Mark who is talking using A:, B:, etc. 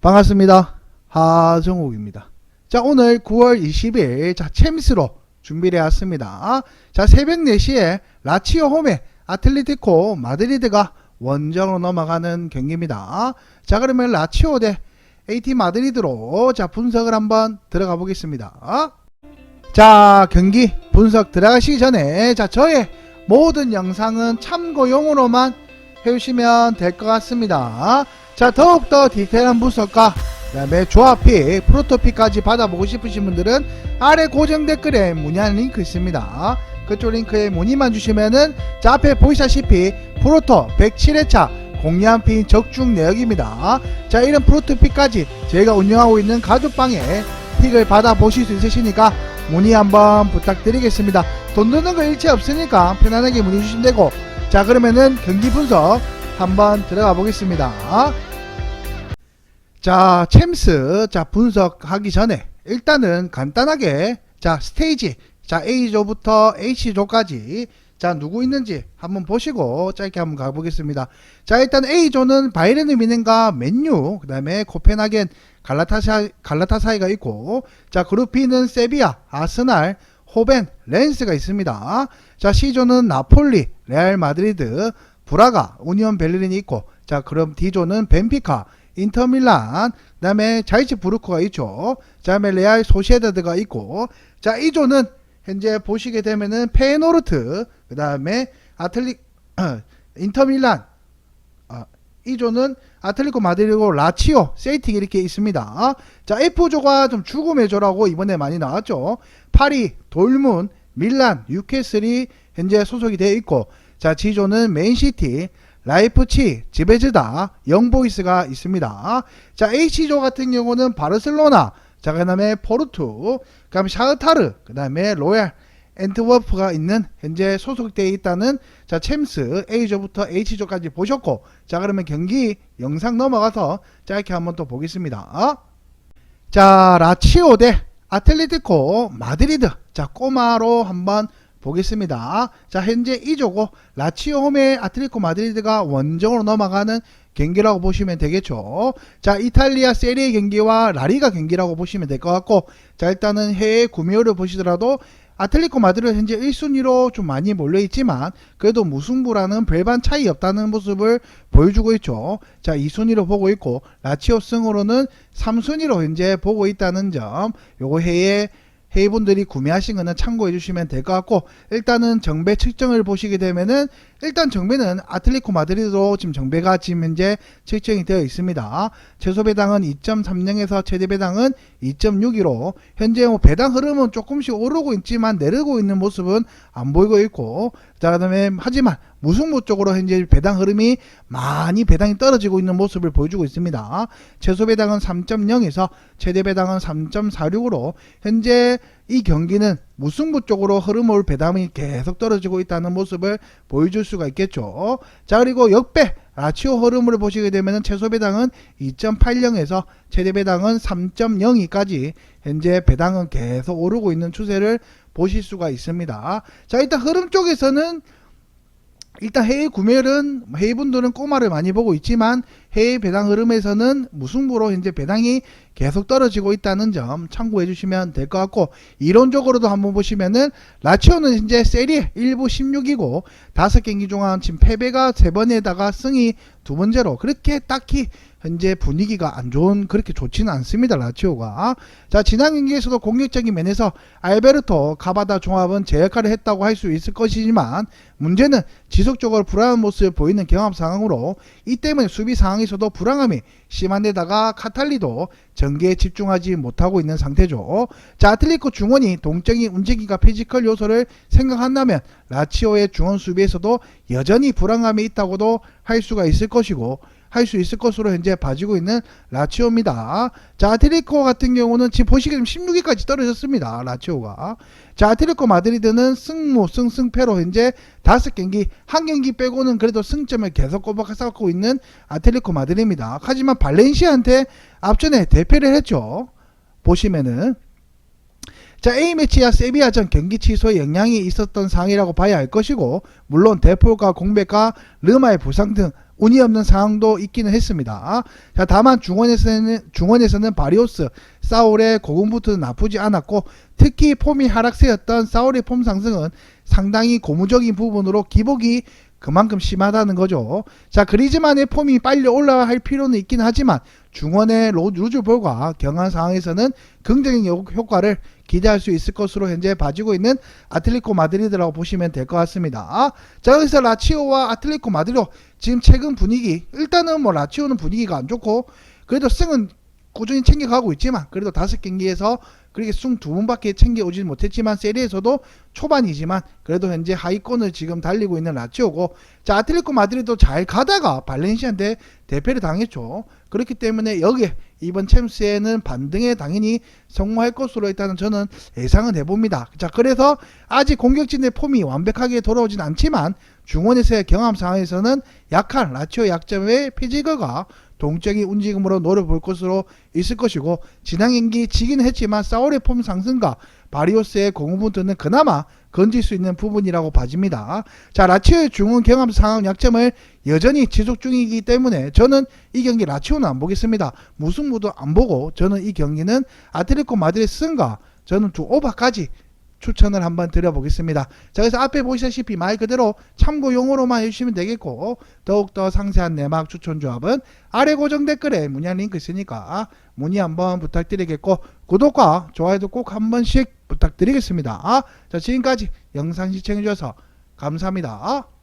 A: 반갑습니다. 하정욱입니다. 자, 오늘 9월 20일, 자, 챔스로 준비를 해왔습니다. 자, 새벽 4시에 라치오 홈에 아틀레티코 마드리드가 원정으로 넘어가는 경기입니다. 자, 그러면 라치오 대 AT 마드리드로 자, 분석을 한번 들어가 보겠습니다. 자, 경기 분석 들어가시기 전에 자, 저의 모든 영상은 참고용으로만 해주시면 될 것 같습니다. 자, 더욱더 디테일한 분석과 그 다음에 조합픽, 프로토픽까지 받아보고 싶으신 분들은 아래 고정 댓글에 문의하는 링크 있습니다. 그쪽 링크에 문의만 주시면은 자, 앞에 보이시다시피 프로토 107회차 공략핀 적중 내역입니다. 자, 이런 프로토픽까지 저희가 운영하고 있는 가족방에 픽을 받아보실 수 있으시니까 문의 한번 부탁드리겠습니다. 돈 드는 거 일체 없으니까 편안하게 문의 주시면 되고 자 그러면은 경기 분석 한번 들어가 보겠습니다. 자 챔스 자 분석하기 전에 일단은 간단하게 자 스테이지 자 A조부터 H조까지 자 누구 있는지 한번 보시고 짧게 한번 가보겠습니다. 자 일단 A조는 바이에른 미넨과 맨유 그 다음에 코펜하겐 갈라타사 갈라타사이가 있고 자 그룹 B는 세비야 아스날 호벤 렌스가 있습니다. 자 C조는 나폴리 레알 마드리드 브라가 우니온 베를린이 있고 자 그럼 D조는 벤피카 인터밀란 그 다음에 자이치 부르크가 있죠. 그 다음에 레알 소시에다드가 있고 자 E조는 현재 보시게 되면은 페노르트 그 다음에 아틀리 인터밀란 아, E조는 아틀리코 마드리고 라치오 세이틱 이렇게 있습니다. 자 F조가 좀 죽음의 조라고 이번에 많이 나왔죠. 파리, 돌문, 밀란, 뉴캐슬이 현재 소속이 되어 있고 자 G조는 맨시티, 라이프치, 지베즈다, 영보이스가 있습니다. 자 H조 같은 경우는 바르셀로나, 자 그 다음에 포르투, 그 다음에 샤흐타르, 그 다음에 로얄 엔트워프가 있는 현재 소속되어 있다는 자 챔스 A조부터 H조까지 보셨고 자 그러면 경기 영상 넘어가서 짧게 한번 또 보겠습니다. 자 라치오 대 아틀레티코 마드리드 자 꼬마로 한번 보겠습니다. 자 현재 이조고 라치오 홈에 아틀레티코 마드리드가 원정으로 넘어가는 경기라고 보시면 되겠죠. 자 이탈리아 세리에 경기와 라리가 경기라고 보시면 될 것 같고 자 일단은 해외 구매율을 보시더라도 아틀레티코 마드리드 현재 1순위로 좀 많이 몰려 있지만 그래도 무승부라는 별반 차이 없다는 모습을 보여주고 있죠. 자 2순위로 보고 있고 라치오 승으로는 3순위로 현재 보고 있다는 점 요거 해외 회의분들이 구매하신 거는 참고해 주시면 될 것 같고 일단은 정배 측정을 보시게 되면은 일단 정배는 아틀레티코 마드리드로 지금 정배가 지금 현재 측정이 되어 있습니다. 최소 배당은 2.30에서 최대 배당은 2.62로 현재 뭐 배당 흐름은 조금씩 오르고 있지만 내리고 있는 모습은 안 보이고 있고 자 그다음에 하지만 무승부 쪽으로 현재 배당 흐름이 많이 배당이 떨어지고 있는 모습을 보여주고 있습니다. 최소 배당은 3.0에서 최대 배당은 3.46으로 현재 이 경기는 무승부 쪽으로 흐름을 배당이 계속 떨어지고 있다는 모습을 보여줄 수가 있겠죠. 자 그리고 역배 라치오 흐름을 보시게 되면 최소 배당은 2.80에서 최대 배당은 3.02까지 현재 배당은 계속 오르고 있는 추세를 보실 수가 있습니다. 자 일단 흐름 쪽에서는 일단 해외 구매율은 해외분들은 꼬마를 많이 보고 있지만 해외 배당 흐름에서는 무승부로 현재 배당이 계속 떨어지고 있다는 점 참고해 주시면 될 것 같고 이론적으로도 한번 보시면은 라치오는 현재 세리에 1부 16이고 다섯 경기 중한 지금 패배가 세 번에다가 승이 두 번째로 그렇게 딱히 현재 분위기가 안 좋은 그렇게 좋지는 않습니다 라치오가. 자 지난 경기에서도 공격적인 면에서 알베르토 가바다 종합은 제 역할을 했다고 할 수 있을 것이지만 문제는 지속적으로 불안한 모습을 보이는 경합 상황으로 이 때문에 수비 상황 에서도 불안함이 심한 데다가 카탈리도 전개에 집중하지 못하고 있는 상태죠. 자, 아틀리코 중원이 동적인 움직임과 피지컬 요소를 생각한다면 라치오의 중원 수비에서도 여전히 불안감이 있다고도 할 수가 있을 것이고 할 수 있을 것으로 현재 봐지고 있는 라치오입니다. 자, 아틀리코 같은 경우는 지금 보시기에 16위까지 떨어졌습니다. 라치오가. 자, 아틀리코 마드리드는 승무, 승승패로 현재 다섯 경기, 한 경기 빼고는 그래도 승점을 계속 꼬박 쌓고 있는 아틀리코 마드리드입니다. 하지만 발렌시아한테 앞전에 대패를 했죠. 보시면은 자 A매치와 세비야전 경기 취소에 영향이 있었던 상황이라고 봐야 할 것이고 물론 대포가 공백과 르마의 부상 등 운이 없는 상황도 있기는 했습니다. 자, 다만 중원에서는 중원에서는 바리오스, 사울의 고군부터는 나쁘지 않았고 특히 폼이 하락세였던 사울의 폼 상승은 상당히 고무적인 부분으로 기복이 그만큼 심하다는 거죠. 자, 그리즈만의 폼이 빨리 올라갈 필요는 있긴 하지만 중원의 로- 루즈볼과 경한 상황에서는 긍정적인 요- 효과를 기대할 수 있을 것으로 현재 봐지고 있는 아틀레티코 마드리드라고 보시면 될 것 같습니다. 자, 여기서 라치오와 아틀레티코 마드리드 지금 최근 분위기 일단은 뭐 라치오는 분위기가 안 좋고 그래도 승은 꾸준히 챙겨가고 있지만 그래도 다섯 경기에서 그렇게 승 두 번밖에 챙겨오진 못했지만 세리에서도 초반이지만 그래도 현재 하위권을 지금 달리고 있는 라치오고 자 아틀레티코 마드리드도 잘 가다가 발렌시아한테 대패를 당했죠. 그렇기 때문에 여기에 이번 챔스에는 반등에 당연히 성공할 것으로 일단은 저는 예상은 해봅니다. 자 그래서 아직 공격진의 폼이 완벽하게 돌아오진 않지만 중원에서의 경험 상황에서는 약한 라치오 약점의 피지거가 동적인 움직임으로 노려볼 것으로 있을 것이고 지난 경기 지긴 했지만 사울의 폼 상승과 바리오스의 공부분들은 그나마 건질 수 있는 부분이라고 봐집니다. 자 라치오의 중원 경험 상황 약점을 여전히 지속 중이기 때문에 저는 이 경기 라치오는 안 보겠습니다. 무승부도 안 보고 저는 이 경기는 아틀레티코 마드리드 승과 저는 두 오바까지 추천을 한번 드려보겠습니다. 자, 그래서 앞에 보시다시피 말 그대로 참고 용어로만 해주시면 되겠고, 더욱더 상세한 내막 추천 조합은 아래 고정 댓글에 문의한 링크 있으니까 문의 한번 부탁드리겠고, 구독과 좋아요도 꼭 한 번씩 부탁드리겠습니다. 자, 지금까지 영상 시청해주셔서 감사합니다.